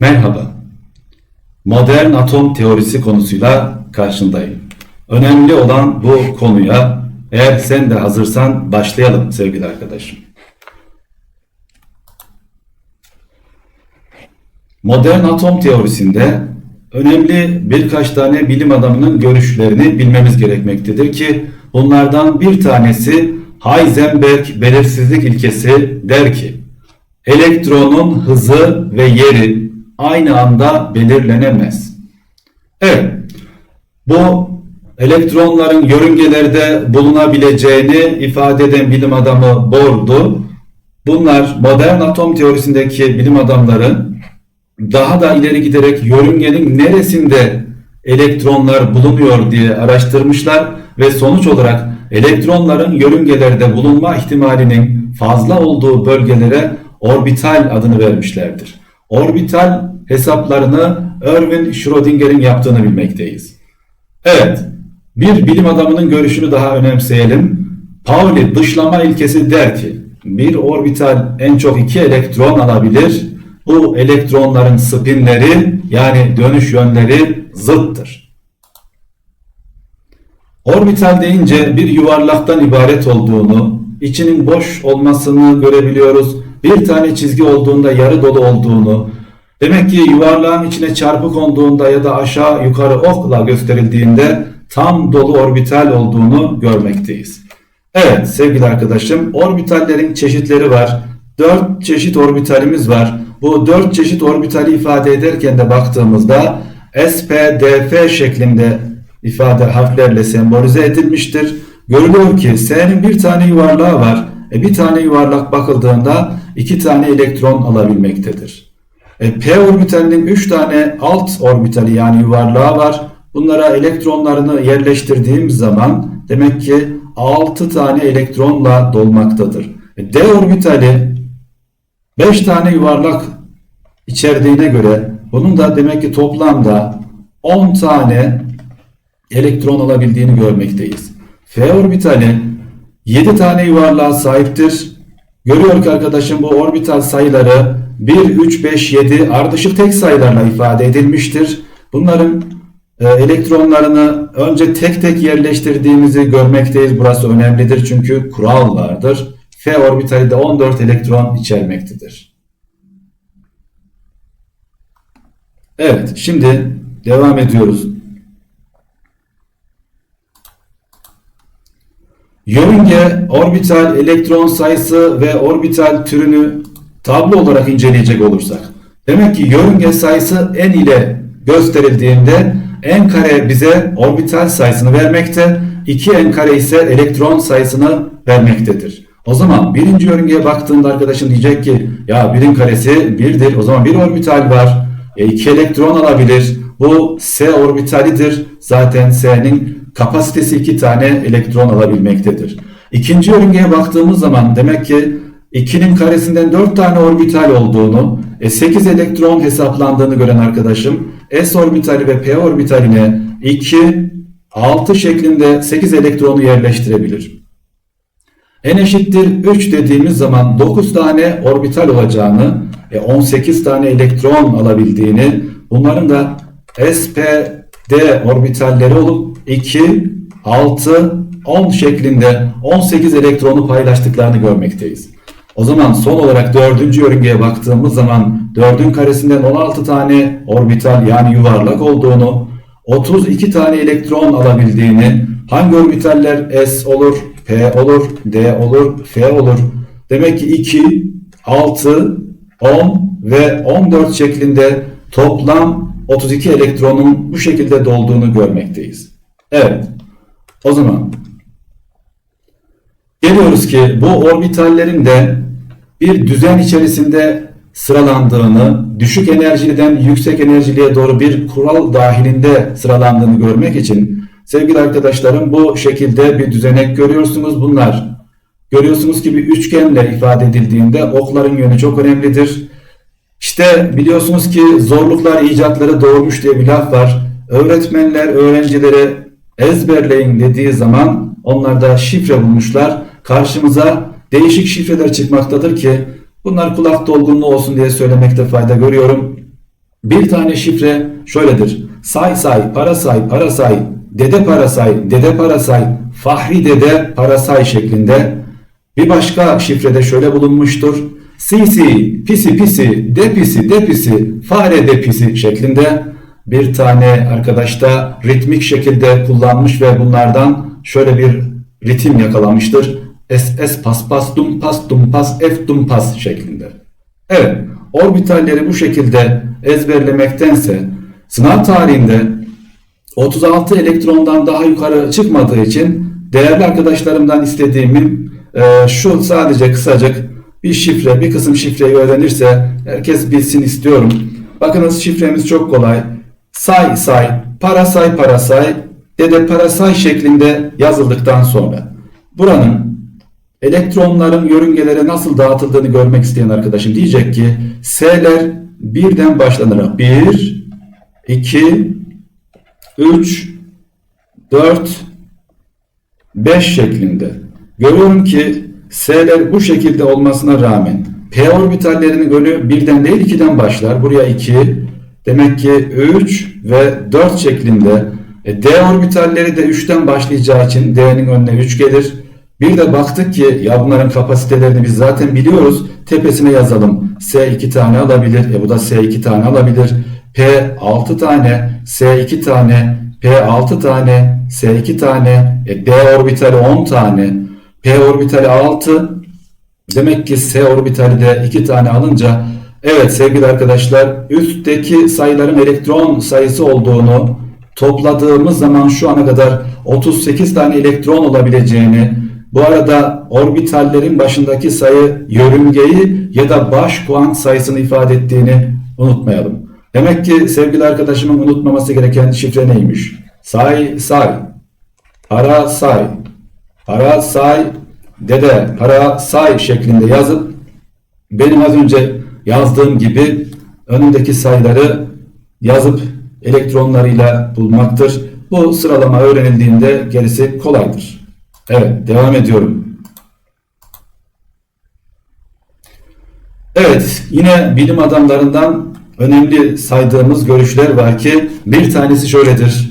Merhaba. Modern atom teorisi konusuyla karşındayım. Önemli olan bu konuya eğer sen de hazırsan başlayalım sevgili arkadaşım. Modern atom teorisinde önemli birkaç tane bilim adamının görüşlerini bilmemiz gerekmektedir ki bunlardan bir tanesi Heisenberg belirsizlik ilkesi der ki elektronun hızı ve yeri aynı anda belirlenemez. Evet, bu elektronların yörüngelerde bulunabileceğini ifade eden bilim adamı Bohr'du. Bunlar modern atom teorisindeki bilim adamları daha da ileri giderek yörüngenin neresinde elektronlar bulunuyor diye araştırmışlar ve sonuç olarak elektronların yörüngelerde bulunma ihtimalinin fazla olduğu bölgelere orbital adını vermişlerdir. Orbital hesaplarını Erwin Schrödinger'in yaptığını bilmekteyiz. Evet, bir bilim adamının görüşünü daha önemseyelim. Pauli dışlama ilkesi der ki, bir orbital en çok iki elektron alabilir. Bu elektronların spinleri yani dönüş yönleri zıttır. Orbital deyince bir yuvarlaktan ibaret olduğunu, içinin boş olmasını görebiliyoruz. Bir tane çizgi olduğunda yarı dolu olduğunu, demek ki yuvarlağın içine çarpı konduğunda ya da aşağı yukarı okla gösterildiğinde tam dolu orbital olduğunu görmekteyiz. Evet sevgili arkadaşım orbitallerin çeşitleri var. Dört çeşit orbitalimiz var. Bu dört çeşit orbitali ifade ederken de baktığımızda SPDF şeklinde ifade harflerle sembolize edilmiştir. Görülüyor ki S'nin bir tane yuvarlağı var. E, bir tane yuvarlak bakıldığında iki tane elektron alabilmektedir. E, P orbitalinin üç tane alt orbitali yani yuvarlağı var. Bunlara elektronlarını yerleştirdiğimiz zaman demek ki 6 tane elektronla dolmaktadır. E, D orbitali 5 tane yuvarlak içerdiğine göre bunun da demek ki toplamda 10 tane elektron alabildiğini görmekteyiz. F orbitali 7 tane yuvarlığa sahiptir. Görüyor ki arkadaşım bu orbital sayıları 1, 3, 5, 7 ardışık tek sayılarla ifade edilmiştir. Bunların e, elektronlarını önce tek tek yerleştirdiğimizi görmekteyiz. Burası önemlidir çünkü kural vardır. F orbitali de 14 elektron içermektedir. Evet, şimdi devam ediyoruz. Yörünge, orbital, elektron sayısı ve orbital türünü tablo olarak inceleyecek olursak. Demek ki yörünge sayısı n ile gösterildiğinde n kare bize orbital sayısını vermekte, 2n kare ise elektron sayısını vermektedir. O zaman birinci yörüngeye baktığında arkadaşın diyecek ki ya birin karesi birdir. O zaman bir orbital var. E, iki elektron alabilir. Bu S orbitalidir. Zaten S'nin kapasitesi iki tane elektron alabilmektedir. İkinci yörüngeye baktığımız zaman demek ki 2'nin karesinden 4 tane orbital olduğunu, e, 8 elektron hesaplandığını gören arkadaşım S orbitali ve P orbitaline 2, 6 şeklinde 8 elektronu yerleştirebilir. N eşittir 3 dediğimiz zaman 9 tane orbital olacağını, e, 18 tane elektron alabildiğini, bunların da SPD orbitalleri olup 2, 6, 10 şeklinde 18 elektronu paylaştıklarını görmekteyiz. O zaman son olarak dördüncü yörüngeye baktığımız zaman 4'ün karesinden 16 tane orbital yani yuvarlak olduğunu, 32 tane elektron alabildiğini, hangi orbitaller S olur, P olur, D olur, F olur. Demek ki 2, 6, 10 ve 14 şeklinde toplam 32 elektronun bu şekilde dolduğunu görmekteyiz. Evet. O zaman geliyoruz ki bu orbitallerin de bir düzen içerisinde sıralandığını, düşük enerjiliden yüksek enerjiliğe doğru bir kural dahilinde sıralandığını görmek için sevgili arkadaşlarım bu şekilde bir düzenek görüyorsunuz. Bunlar görüyorsunuz ki bir üçgenle ifade edildiğinde okların yönü çok önemlidir. İşte biliyorsunuz ki zorluklar icatları doğurmuş diye bir laf var. Öğretmenler öğrencilere ezberleyin dediği zaman onlar da şifre bulmuşlar. Karşımıza değişik şifreler çıkmaktadır ki bunlar kulak dolgunluğu olsun diye söylemekte fayda görüyorum. Bir tane şifre şöyledir. Say say, para say, para say, dede para say, dede para say, fahri dede para say şeklinde. Bir başka şifrede şöyle bulunmuştur. Sisi, pisi pisi, depisi, depisi, fare depisi şeklinde bir tane arkadaşta ritmik şekilde kullanmış ve bunlardan şöyle bir ritim yakalamıştır. Es es pas pas dum pas dum pas f dum pas şeklinde. Evet, orbitalleri bu şekilde ezberlemektense sınav tarihinde 36 elektrondan daha yukarı çıkmadığı için değerli arkadaşlarımdan istediğimin e, şu sadece kısacık bir şifre, bir kısım şifreyi öğrenirse herkes bilsin istiyorum. Bakınız şifremiz çok kolay. Say say, para say para say, dede para say şeklinde yazıldıktan sonra buranın elektronların yörüngelere nasıl dağıtıldığını görmek isteyen arkadaşım diyecek ki S'ler birden başlanarak 1, 2, 3, 4, 5 şeklinde. Görüyorum ki S'ler bu şekilde olmasına rağmen P orbitallerinin önü birden değil 2'den başlar. Buraya 2, demek ki 3 ve 4 şeklinde. E, D orbitalleri de 3'ten başlayacağı için D'nin önüne 3 gelir. Bir de baktık ki ya bunların kapasitelerini biz zaten biliyoruz. Tepesine yazalım. S 2 tane alabilir. E bu da S 2 tane alabilir. P 6 tane, S 2 tane, P 6 tane, S 2 tane, e, D orbitali 10 tane, P orbitali 6. Demek ki S orbitali de 2 tane alınca evet sevgili arkadaşlar üstteki sayıların elektron sayısı olduğunu topladığımız zaman şu ana kadar 38 tane elektron olabileceğini bu arada orbitallerin başındaki sayı yörüngeyi ya da baş kuant sayısını ifade ettiğini unutmayalım. Demek ki sevgili arkadaşımın unutmaması gereken şifre neymiş? Say say. Para say. Para say. Dede para say şeklinde yazıp benim az önce yazdığım gibi önündeki sayıları yazıp elektronlarıyla bulmaktır. Bu sıralama öğrenildiğinde gerisi kolaydır. Evet devam ediyorum. Evet yine bilim adamlarından önemli saydığımız görüşler var ki bir tanesi şöyledir.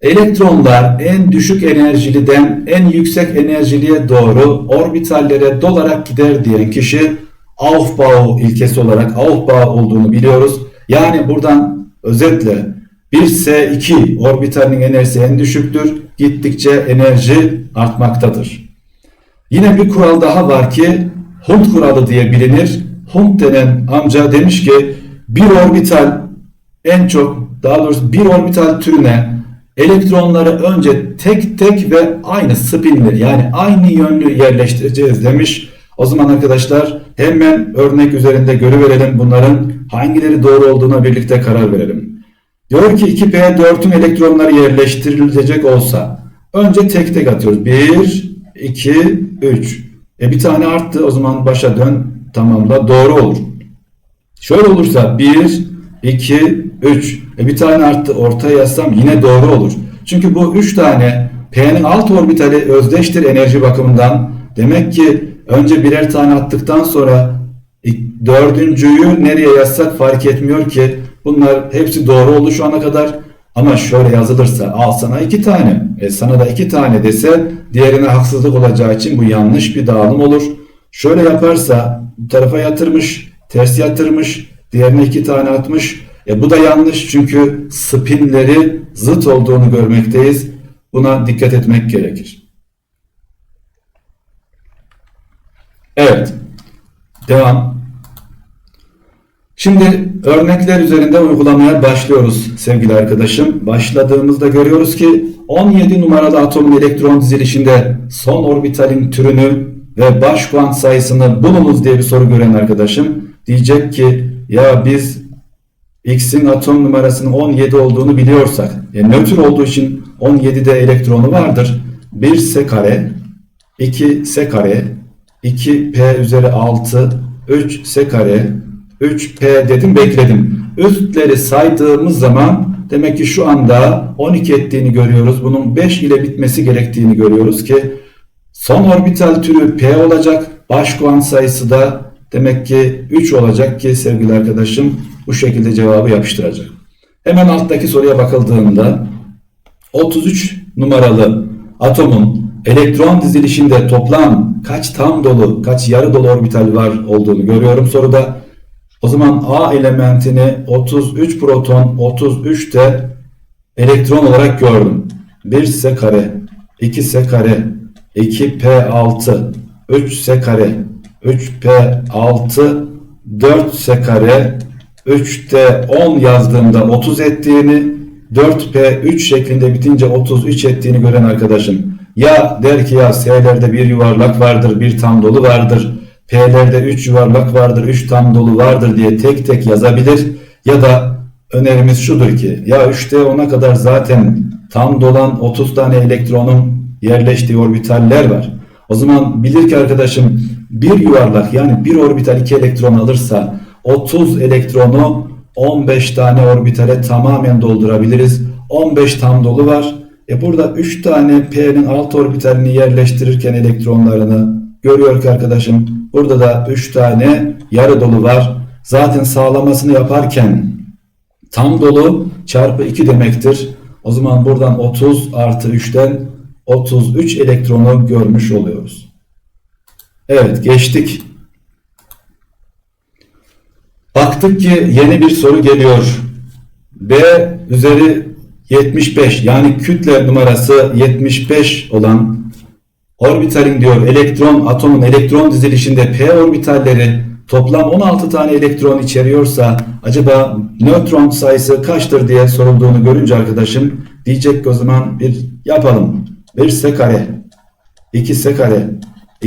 Elektronlar en düşük enerjiliden en yüksek enerjiliye doğru orbitallere dolarak gider diyen kişi Aufbau ilkesi olarak Aufbau olduğunu biliyoruz. Yani buradan özetle bir S2 orbitalinin enerjisi en düşüktür. Gittikçe enerji artmaktadır. Yine bir kural daha var ki Hund kuralı diye bilinir. Hund denen amca demiş ki bir orbital en çok daha doğrusu bir orbital türüne elektronları önce tek tek ve aynı spinli yani aynı yönlü yerleştireceğiz demiş. O zaman arkadaşlar hemen örnek üzerinde görüverelim bunların hangileri doğru olduğuna birlikte karar verelim. Diyor ki 2p4'ün elektronları yerleştirilecek olsa önce tek tek atıyoruz. 1, 2, 3. E bir tane arttı o zaman başa dön tamamla doğru olur. Şöyle olursa 1, 2, 3. E bir tane arttı ortaya yazsam yine doğru olur. Çünkü bu 3 tane P'nin alt orbitali özdeştir enerji bakımından. Demek ki önce birer tane attıktan sonra dördüncüyü nereye yazsak fark etmiyor ki. Bunlar hepsi doğru oldu şu ana kadar. Ama şöyle yazılırsa al sana iki tane. E sana da iki tane dese diğerine haksızlık olacağı için bu yanlış bir dağılım olur. Şöyle yaparsa bu tarafa yatırmış, ters yatırmış, diğerine iki tane atmış. E bu da yanlış çünkü spinleri zıt olduğunu görmekteyiz. Buna dikkat etmek gerekir. Evet. Devam. Şimdi örnekler üzerinde uygulamaya başlıyoruz sevgili arkadaşım. Başladığımızda görüyoruz ki 17 numaralı atomun elektron dizilişinde son orbitalin türünü ve baş kuant sayısını bulunuz diye bir soru gören arkadaşım diyecek ki ya biz X'in atom numarasının 17 olduğunu biliyorsak e, nötr olduğu için 17'de elektronu vardır. 1 S kare 2 S kare 2 P üzeri 6 3 S kare 3P dedim bekledim. Üstleri saydığımız zaman demek ki şu anda 12 ettiğini görüyoruz. Bunun 5 ile bitmesi gerektiğini görüyoruz ki son orbital türü P olacak. Baş kuant sayısı da demek ki 3 olacak ki sevgili arkadaşım bu şekilde cevabı yapıştıracak. Hemen alttaki soruya bakıldığında 33 numaralı atomun elektron dizilişinde toplam kaç tam dolu, kaç yarı dolu orbital var olduğunu görüyorum soruda. O zaman A elementini 33 proton, 33 de elektron olarak gördüm. 1 ise kare, 2 ise kare, 2p6, 3 ise kare, 3p6, 4 ise kare, 3'te 10 yazdığımda 30 ettiğini, 4p3 şeklinde bitince 33 ettiğini gören arkadaşım. Ya der ki ya S'lerde bir yuvarlak vardır, bir tam dolu vardır. P'lerde 3 yuvarlak vardır, 3 tam dolu vardır diye tek tek yazabilir. Ya da önerimiz şudur ki ya 3'te 10'a kadar zaten tam dolan 30 tane elektronun yerleştiği orbitaller var. O zaman bilir ki arkadaşım bir yuvarlak yani bir orbital 2 elektron alırsa 30 elektronu 15 tane orbitale tamamen doldurabiliriz. 15 tam dolu var. E burada 3 tane P'nin alt orbitalini yerleştirirken elektronlarını görüyor ki arkadaşım burada da 3 tane yarı dolu var. Zaten sağlamasını yaparken tam dolu çarpı 2 demektir. O zaman buradan 30 artı 3'ten 33 elektronu görmüş oluyoruz. Evet geçtik. Baktık ki yeni bir soru geliyor. B üzeri 75 yani kütle numarası 75 olan orbitalin diyor elektron atomun elektron dizilişinde p orbitalleri toplam 16 tane elektron içeriyorsa acaba nötron sayısı kaçtır diye sorulduğunu görünce arkadaşım diyecek o zaman bir yapalım. 1 ise kare 2 ise kare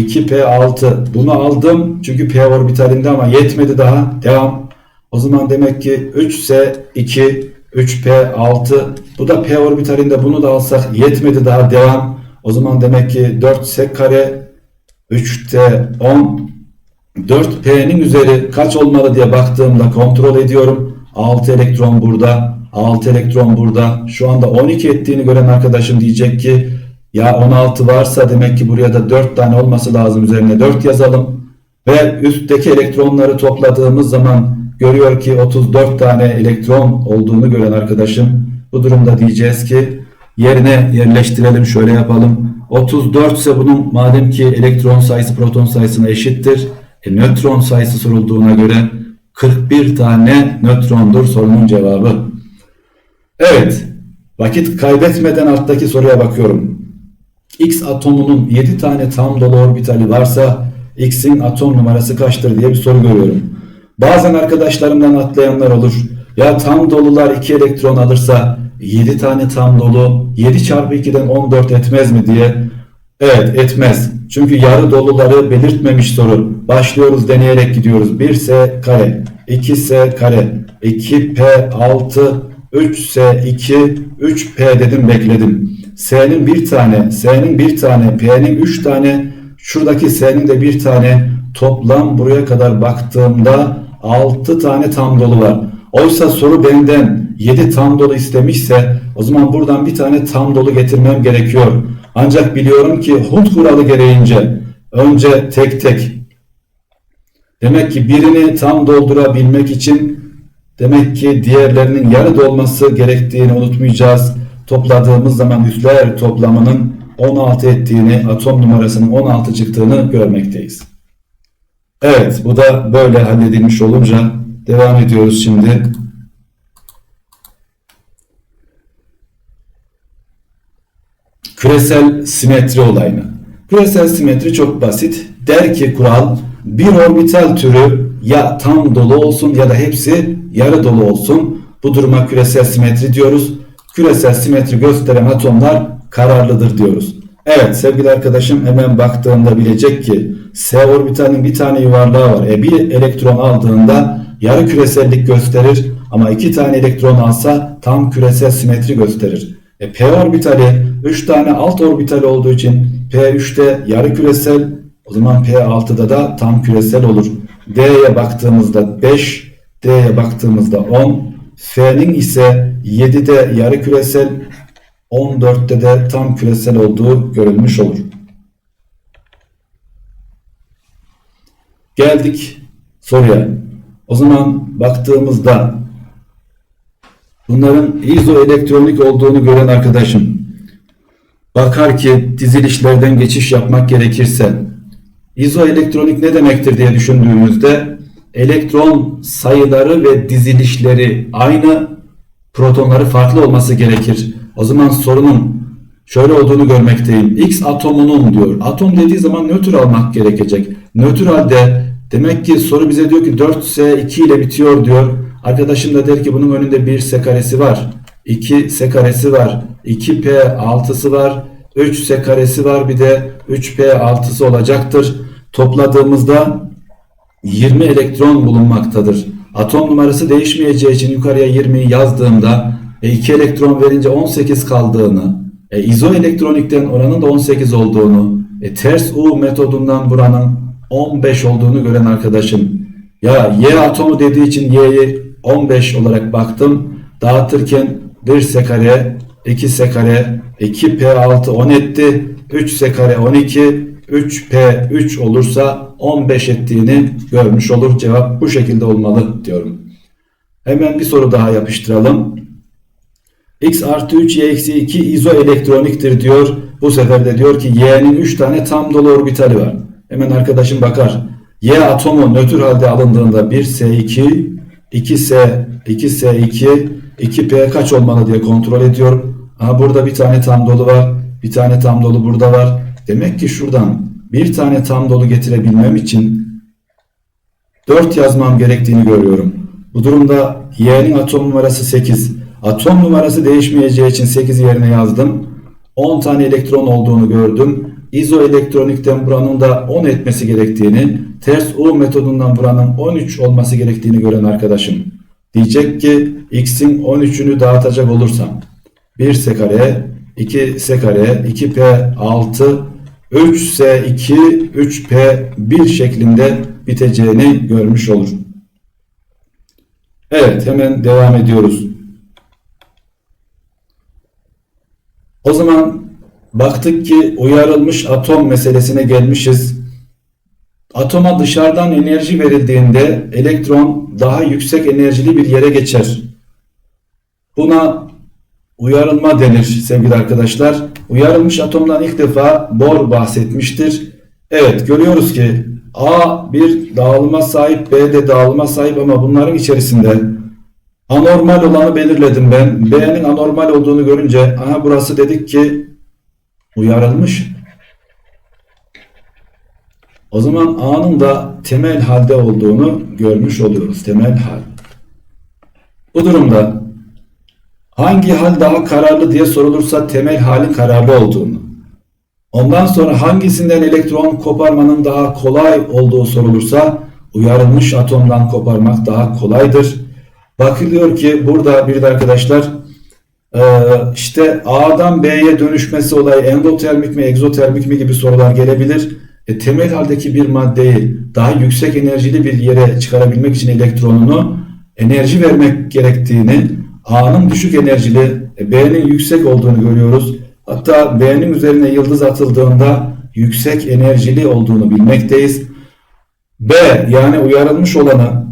2p6 bunu aldım çünkü p orbitalinde ama yetmedi daha devam. O zaman demek ki 3 ise 2 3p6 bu da p orbitalinde bunu da alsak yetmedi daha devam. O zaman demek ki 4 sek kare 3'te 10 4p'nin üzeri kaç olmalı diye baktığımda kontrol ediyorum. 6 elektron burada 6 elektron burada. Şu anda 12 ettiğini gören arkadaşım diyecek ki ya 16 varsa demek ki buraya da 4 tane olması lazım üzerine 4 yazalım. Ve üstteki elektronları topladığımız zaman görüyor ki 34 tane elektron olduğunu gören arkadaşım bu durumda diyeceğiz ki yerine yerleştirelim şöyle yapalım. 34 ise bunun madem ki elektron sayısı proton sayısına eşittir. E, nötron sayısı sorulduğuna göre 41 tane nötrondur sorunun cevabı. Evet vakit kaybetmeden alttaki soruya bakıyorum. X atomunun 7 tane tam dolu orbitali varsa X'in atom numarası kaçtır diye bir soru görüyorum. Bazen arkadaşlarımdan atlayanlar olur. Ya tam dolular 2 elektron alırsa 7 tane tam dolu 7 çarpı 2'den 14 etmez mi diye. Evet etmez. Çünkü yarı doluları belirtmemiş soru. Başlıyoruz deneyerek gidiyoruz. 1 ise kare, 2 ise kare, 2p 6, 3 ise 2, 3p dedim bekledim. S'nin bir tane, S'nin bir tane, P'nin 3 tane, şuradaki S'nin de bir tane toplam buraya kadar baktığımda 6 tane tam dolu var. Oysa soru benden 7 tam dolu istemişse o zaman buradan bir tane tam dolu getirmem gerekiyor. Ancak biliyorum ki Hund kuralı gereğince önce tek tek demek ki birini tam doldurabilmek için demek ki diğerlerinin yarı dolması gerektiğini unutmayacağız. Topladığımız zaman üsler toplamının 16 ettiğini, atom numarasının 16 çıktığını görmekteyiz. Evet, bu da böyle halledilmiş olunca devam ediyoruz şimdi. Küresel simetri olayına. Küresel simetri çok basit. Der ki kural bir orbital türü ya tam dolu olsun ya da hepsi yarı dolu olsun. Bu duruma küresel simetri diyoruz. Küresel simetri gösteren atomlar kararlıdır diyoruz. Evet sevgili arkadaşım hemen baktığında bilecek ki S orbitalinin bir tane yuvarlağı var. E bir elektron aldığında yarı küresellik gösterir ama iki tane elektron alsa tam küresel simetri gösterir. E, P orbitali 3 tane alt orbital olduğu için P3'te yarı küresel o zaman P6'da da tam küresel olur. D'ye baktığımızda 5, D'ye baktığımızda 10, F'nin ise 7'de yarı küresel 14'te de tam küresel olduğu görülmüş olur. Geldik soruya. O zaman baktığımızda bunların izoelektronik olduğunu gören arkadaşım bakar ki dizilişlerden geçiş yapmak gerekirse izoelektronik ne demektir diye düşündüğümüzde elektron sayıları ve dizilişleri aynı protonları farklı olması gerekir. O zaman sorunun şöyle olduğunu görmekteyim. X atomunun diyor. Atom dediği zaman nötr almak gerekecek. Nötr halde demek ki soru bize diyor ki 4S2 ile bitiyor diyor. Arkadaşım da der ki bunun önünde 1 S karesi var. 2 S karesi var. 2P 6'sı var. 3 S karesi var. Bir de 3P 6'sı olacaktır. Topladığımızda 20 elektron bulunmaktadır. Atom numarası değişmeyeceği için yukarıya 20'yi yazdığımda e, 2 elektron verince 18 kaldığını, e, izoelektronikten oranın da 18 olduğunu, e, ters U metodundan buranın 15 olduğunu gören arkadaşım. Ya Y atomu dediği için Y'yi 15 olarak baktım. Dağıtırken 1 S kare, 2 S kare, 2 P6 10 etti, 3 S kare 12, 3P3 olursa 15 ettiğini görmüş olur. Cevap bu şekilde olmalı diyorum. Hemen bir soru daha yapıştıralım. X artı 3 Y eksi 2 izoelektroniktir diyor. Bu sefer de diyor ki Y'nin 3 tane tam dolu orbitali var. Hemen arkadaşım bakar. Y atomu nötr halde alındığında 1S2, 2S, 2S2, 2P kaç olmalı diye kontrol ediyor. Aha burada bir tane tam dolu var. Bir tane tam dolu burada var. Demek ki şuradan bir tane tam dolu getirebilmem için 4 yazmam gerektiğini görüyorum. Bu durumda Y'nin atom numarası 8. Atom numarası değişmeyeceği için 8 yerine yazdım. 10 tane elektron olduğunu gördüm. İzoelektronikten buranın da 10 etmesi gerektiğini, ters U metodundan buranın 13 olması gerektiğini gören arkadaşım. Diyecek ki X'in 13'ünü dağıtacak olursam 1 S kare, 2 S kare, 2P 6, 3S2, 3P1 şeklinde biteceğini görmüş olur. Evet hemen devam ediyoruz. O zaman baktık ki uyarılmış atom meselesine gelmişiz. Atoma dışarıdan enerji verildiğinde elektron daha yüksek enerjili bir yere geçer. Buna uyarılma denir sevgili arkadaşlar. Uyarılmış atomdan ilk defa Bohr bahsetmiştir. Evet görüyoruz ki A bir dağılıma sahip, B de dağılıma sahip ama bunların içerisinde anormal olanı belirledim ben. B'nin anormal olduğunu görünce aha burası dedik ki uyarılmış. O zaman A'nın da temel halde olduğunu görmüş oluyoruz. Temel hal. Bu durumda hangi hal daha kararlı diye sorulursa temel halin kararlı olduğunu. Ondan sonra hangisinden elektron koparmanın daha kolay olduğu sorulursa uyarılmış atomdan koparmak daha kolaydır. Bakılıyor ki burada bir de arkadaşlar işte A'dan B'ye dönüşmesi olayı endotermik mi egzotermik mi gibi sorular gelebilir. E, temel haldeki bir maddeyi daha yüksek enerjili bir yere çıkarabilmek için elektronunu enerji vermek gerektiğini A'nın düşük enerjili e, B'nin yüksek olduğunu görüyoruz. Hatta B'nin üzerine yıldız atıldığında yüksek enerjili olduğunu bilmekteyiz. B yani uyarılmış olanı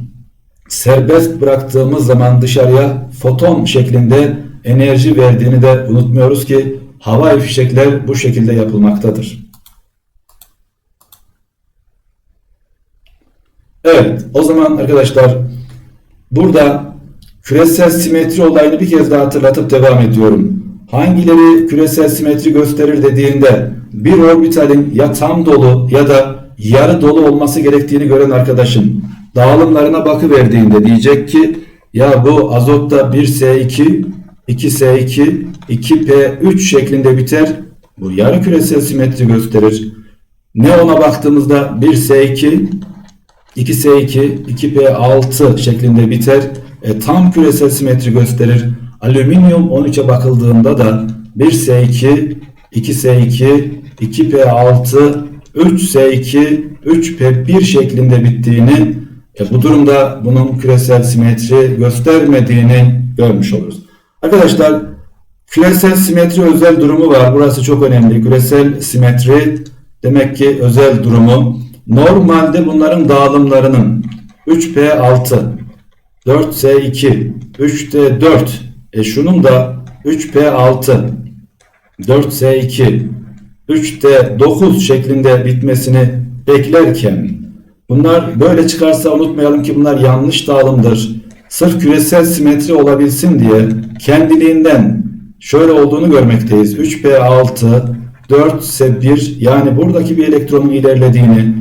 serbest bıraktığımız zaman dışarıya foton şeklinde enerji verdiğini de unutmuyoruz ki havai fişekler bu şekilde yapılmaktadır. Evet o zaman arkadaşlar burada küresel simetri olayını bir kez daha hatırlatıp devam ediyorum. Hangileri küresel simetri gösterir dediğinde bir orbitalin ya tam dolu ya da yarı dolu olması gerektiğini gören arkadaşın dağılımlarına bakıverdiğinde diyecek ki ya bu azotta 1S2, 2S2, 2P3 şeklinde biter. Bu yarı küresel simetri gösterir. Ne ona baktığımızda 1S2, 2S2, 2P6 şeklinde biter. E, tam küresel simetri gösterir. Alüminyum 13'e bakıldığında da 1S2, 2S2, 2P6, 3S2, 3P1 şeklinde bittiğini e, bu durumda bunun küresel simetri göstermediğini görmüş oluruz. Arkadaşlar küresel simetri özel durumu var. Burası çok önemli. Küresel simetri demek ki özel durumu. Normalde bunların dağılımlarının 3p6 4s2 3d4 e şunun da 3p6 4s2 3d9 şeklinde bitmesini beklerken bunlar böyle çıkarsa unutmayalım ki bunlar yanlış dağılımdır. Sırf küresel simetri olabilsin diye kendiliğinden şöyle olduğunu görmekteyiz. 3p6 4s1 yani buradaki bir elektronun ilerlediğini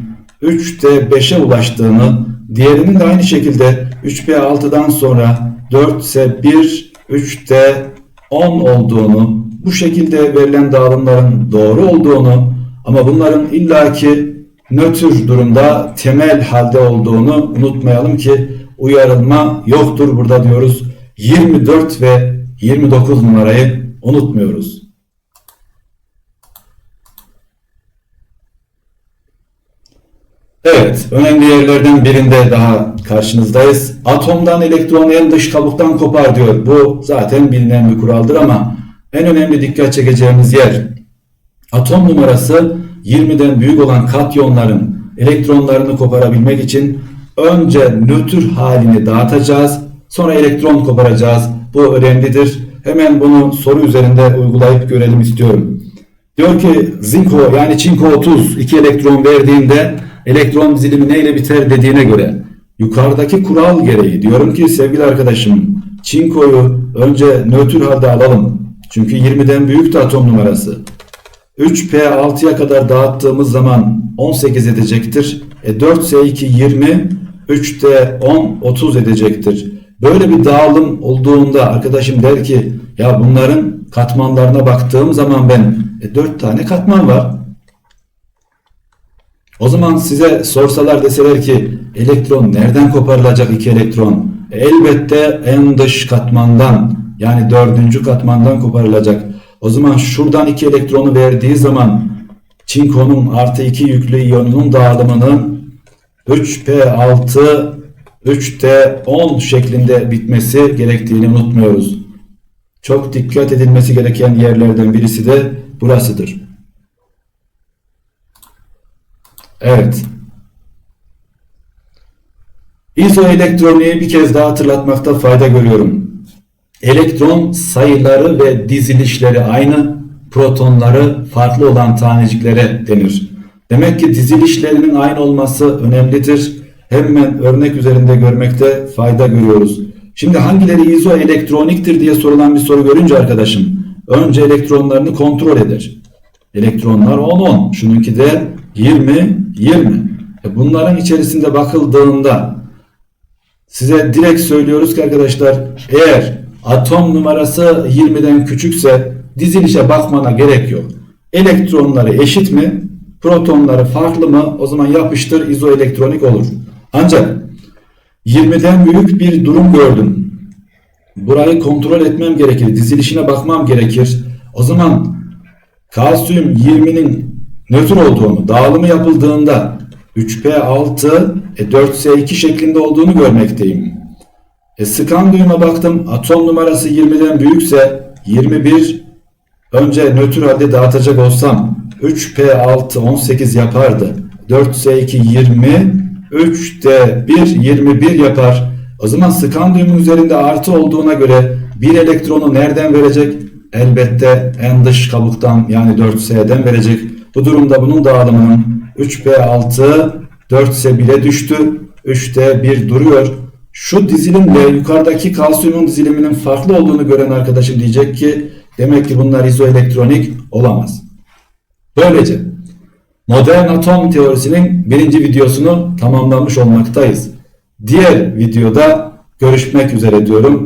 3'te 5'e ulaştığını diğerinin de aynı şekilde 3p6'dan sonra 4s1 3'te 10 olduğunu bu şekilde verilen dağılımların doğru olduğunu ama bunların illaki nötr durumda temel halde olduğunu unutmayalım ki uyarılma yoktur burada diyoruz. 24 ve 29 numarayı unutmuyoruz. Evet, önemli yerlerden birinde daha karşınızdayız. Atomdan elektron en dış kabuktan kopar diyor. Bu zaten bilinen bir kuraldır ama en önemli dikkat çekeceğimiz yer atom numarası 20'den büyük olan katyonların elektronlarını koparabilmek için önce nötr halini dağıtacağız. Sonra elektron koparacağız. Bu önemlidir. Hemen bunu soru üzerinde uygulayıp görelim istiyorum. Diyor ki zinko yani çinko 30 iki elektron verdiğinde elektron dizilimi neyle biter dediğine göre yukarıdaki kural gereği diyorum ki sevgili arkadaşım çinkoyu önce nötr halde alalım. Çünkü 20'den büyük atom numarası. 3P6'ya kadar dağıttığımız zaman 18 edecektir. E 4S2 20, 3D 10, 30 edecektir. Böyle bir dağılım olduğunda arkadaşım der ki ya bunların katmanlarına baktığım zaman ben e, 4 tane katman var. O zaman size sorsalar deseler ki elektron nereden koparılacak iki elektron? Elbette en dış katmandan yani dördüncü katmandan koparılacak. O zaman şuradan iki elektronu verdiği zaman çinkonun artı 2 yüklü iyonunun dağılımının 3P6 3D10 şeklinde bitmesi gerektiğini unutmuyoruz. Çok dikkat edilmesi gereken yerlerden birisi de burasıdır. Evet. İzoelektroniği bir kez daha hatırlatmakta fayda görüyorum. Elektron sayıları ve dizilişleri aynı, protonları farklı olan taneciklere denir. Demek ki dizilişlerinin aynı olması önemlidir. Hemen örnek üzerinde görmekte fayda görüyoruz. Şimdi hangileri izoelektroniktir diye sorulan bir soru görünce arkadaşım önce elektronlarını kontrol eder. Elektronlar 10-10. Şununki de 20-20. E bunların içerisinde bakıldığında size direkt söylüyoruz ki arkadaşlar eğer atom numarası 20'den küçükse dizilişe bakmana gerek yok. Elektronları eşit mi? Protonları farklı mı? O zaman yapıştır izoelektronik olur. Ancak 20'den büyük bir durum gördüm. Burayı kontrol etmem gerekir. Dizilişine bakmam gerekir. O zaman kalsiyum 20'nin nötr olduğunu, dağılımı yapıldığında 3P6 e, 4S2 şeklinde olduğunu görmekteyim. E, skandiyuma baktım. Atom numarası 20'den büyükse 21 önce nötr halde dağıtacak olsam 3P6 18 yapardı. 4S2 20 3D1 21 yapar. O zaman skandiyumun üzerinde artı olduğuna göre bir elektronu nereden verecek? Elbette en dış kabuktan yani 4S'den verecek. Bu durumda bunun dağılımının 3P6 4S 1'e düştü. 3D 1 duruyor. Şu dizilimle yukarıdaki kalsiyumun diziliminin farklı olduğunu gören arkadaşım diyecek ki demek ki bunlar izoelektronik olamaz. Böylece modern atom teorisinin birinci videosunu tamamlamış olmaktayız. Diğer videoda görüşmek üzere diyorum.